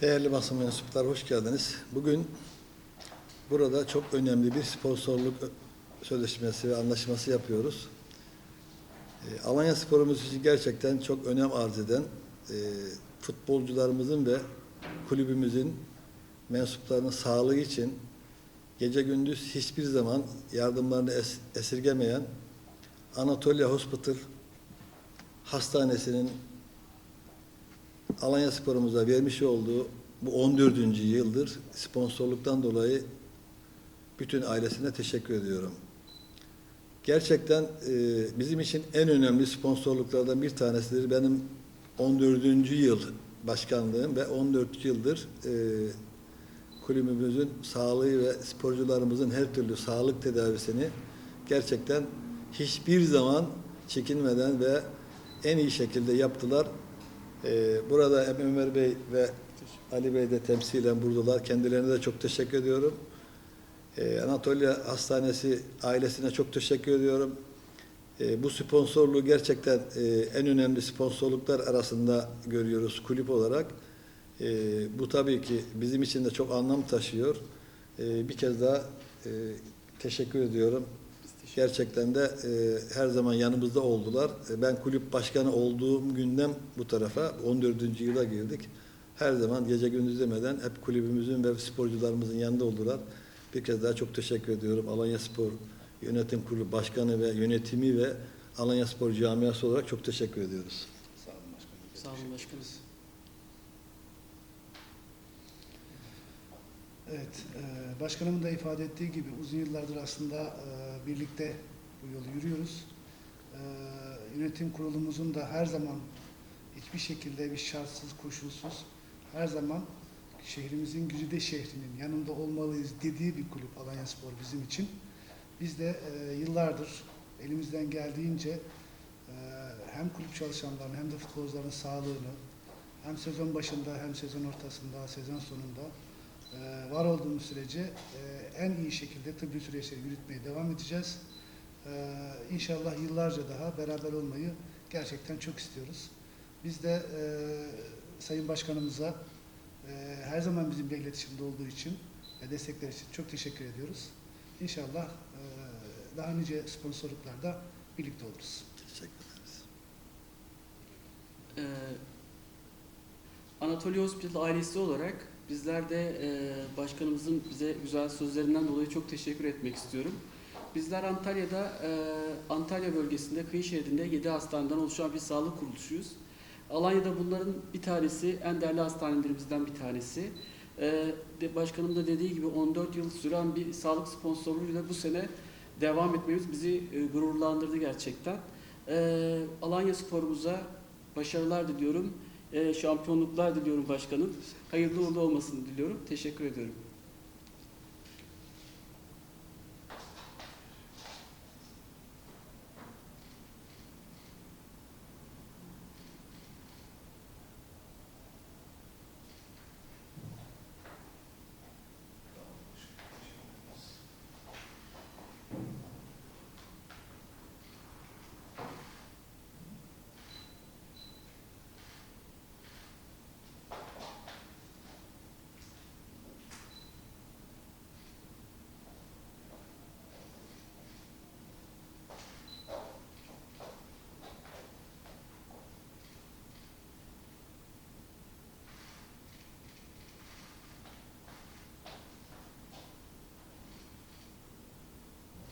Değerli basın mensupları hoş geldiniz. Bugün burada çok önemli bir sponsorluk sözleşmesi ve anlaşması yapıyoruz. E, Alanya sporumuz için gerçekten çok önem arz eden e, futbolcularımızın ve kulübümüzün mensuplarının sağlığı için gece gündüz hiçbir zaman yardımlarını es- esirgemeyen Anatolia Hospital Hastanesi'nin Alanya Spor'umuza vermiş olduğu bu 14. yıldır sponsorluktan dolayı bütün ailesine teşekkür ediyorum. Gerçekten e, bizim için en önemli sponsorluklardan bir tanesidir. Benim 14. yıl başkanlığım ve 14 yıldır e, kulübümüzün sağlığı ve sporcularımızın her türlü sağlık tedavisini gerçekten hiçbir zaman çekinmeden ve en iyi şekilde yaptılar. Ee, burada hem Ömer Bey ve Ali Bey de temsilen buradalar. Kendilerine de çok teşekkür ediyorum. Ee, Anatolia Hastanesi ailesine çok teşekkür ediyorum. Ee, bu sponsorluğu gerçekten e, en önemli sponsorluklar arasında görüyoruz kulüp olarak. Ee, bu tabii ki bizim için de çok anlam taşıyor. Bir kez daha e, teşekkür ediyorum. Gerçekten de e, her zaman yanımızda oldular. E, ben kulüp başkanı olduğum günden bu tarafa 14. yıla girdik. Her zaman gece gündüz demeden hep kulübümüzün ve sporcularımızın yanında oldular. Bir kez daha çok teşekkür ediyorum. Alanya Spor Yönetim Kurulu Başkanı ve yönetimi ve Alanya Spor camiası olarak çok teşekkür ediyoruz. Sağ olun başkanım. Sağ olun başkanım. Evet, e, başkanımın da ifade ettiği gibi uzun yıllardır aslında e, birlikte bu yolu yürüyoruz. E, Yönetim kurulumuzun da her zaman hiçbir şekilde bir şartsız, koşulsuz her zaman şehrimizin güzide şehrinin yanında olmalıyız dediği bir kulüp Alanya Spor bizim için. Biz de e, yıllardır elimizden geldiğince e, hem kulüp çalışanlarının hem de futbolcuların sağlığını hem sezon başında hem sezon ortasında, sezon sonunda ee, var olduğumuz sürece e, en iyi şekilde tıbbi süreçleri yürütmeye devam edeceğiz. Ee, İnşallah yıllarca daha beraber olmayı gerçekten çok istiyoruz. Biz de e, Sayın Başkanımıza e, her zaman bizimle iletişimde olduğu için ve destekler için çok teşekkür ediyoruz. İnşallah e, daha nice sponsorluklarda birlikte oluruz. Teşekkür ederiz. Ee, Anatolia Hospital ailesi olarak bizler de e, başkanımızın bize güzel sözlerinden dolayı çok teşekkür etmek istiyorum. Bizler Antalya'da, e, Antalya bölgesinde, kıyı şeridinde 7 hastaneden oluşan bir sağlık kuruluşuyuz. Alanya'da bunların bir tanesi, en değerli hastanelerimizden bir tanesi. E, de başkanım da dediği gibi 14 yıl süren bir sağlık sponsorluğuyla bu sene devam etmemiz bizi e, gururlandırdı gerçekten. E, Alanya sporumuza başarılar diliyorum. E, şampiyonluklar diliyorum başkanım. Hayırlı uğurlu olmasını diliyorum. Teşekkür ediyorum.